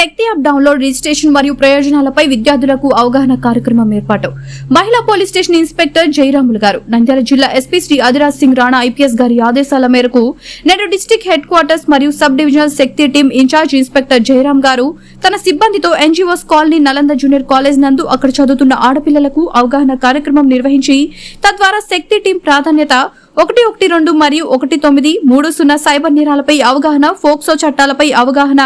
Shakti app download registration మరియు ప్రయోజనాలపై విద్యార్థులకు అవగాహన కార్యక్రమం ఏర్పాటు. మహిళా పోలీస్ స్టేషన్ ఇన్స్పెక్టర్ జయరాములు గారు. నంద్యాల జిల్లా ఎస్పీ శ్రీ అదిరాజ్ సింగ్ రాణా ఐపీఎస్ గారి ఆదేశాల మేరకు నేడు డిస్టిక్ హెడ్ క్వార్టర్స్ మరియు sub divisional Shakti team in charge inspector Jayaram గారు తన సిబ్బందితో NGOs colony Nalanda junior college నందు అక్కడ చదువుతున్న ఆడపిల్లలకు అవగాహన కార్యక్రమం నిర్వహించి తద్వారా శక్తి టీం ప్రాధాన్యత ఒకటి ఒకటి రెండు మరియు ఒకటి తొమ్మిది మూడు సున్నా సైబర్ నేరాలపై అవగాహన ఫోక్సో చట్టాలపై అవగాహన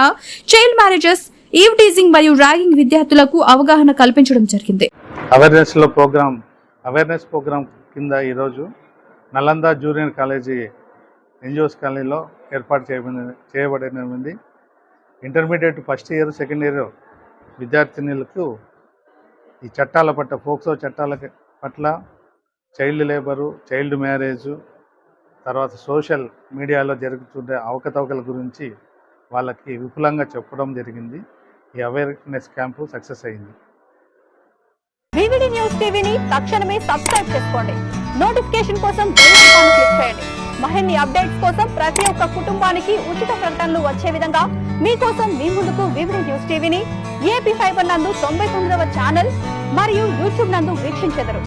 చైల్డ్ మ్యారేజెస్ ఈవ్ టీజింగ్ మరియు ర్యాగింగ్ విద్యార్థులకు అవగాహన కల్పించడం జరిగింది. అవేర్నెస్లో ప్రోగ్రామ్ అవేర్నెస్ ప్రోగ్రామ్ కింద ఈరోజు నలంద జూనియర్ కాలేజీ ఎన్జిఓస్ కాలనీలో ఏర్పాటు చేయబడి చేయబడినది. Intermediate first year second year విద్యార్థినులకు ఈ చట్టాల పట్ల ఫోక్సో చట్టాల పట్ల చైల్డ్ లేబరు చైల్డ్ మ్యారేజ్ తర్వాత సోషల్ మీడియాలో జరుగుతుండే అవకతవకల గురించి వాళ్ళకి విపులంగా చెప్పడం జరిగింది. ఈ అవేర్నెస్ క్యాంపు సక్సెస్ అయింది. వివిడి న్యూస్ టీవీని తక్షణమే సబ్స్క్రైబ్ చేసుకోండి. నోటిఫికేషన్ కోసం బెల్ ఐకాన్ క్లిక్ చేయండి. మరిన్ని అప్డేట్స్ కోసం ప్రతి ఒక్క కుటుంబానికి ఉచిత ప్రకటనలు వచ్చే విధంగా మీకోసం మీ ముందుకు వివిడి న్యూస్ టీవీని ఏపీ ఫైబర్ నందు తొంభై తొమ్మిదవ ఛానల్ మరియు యూట్యూబ్ నందు వీక్షించెదరు.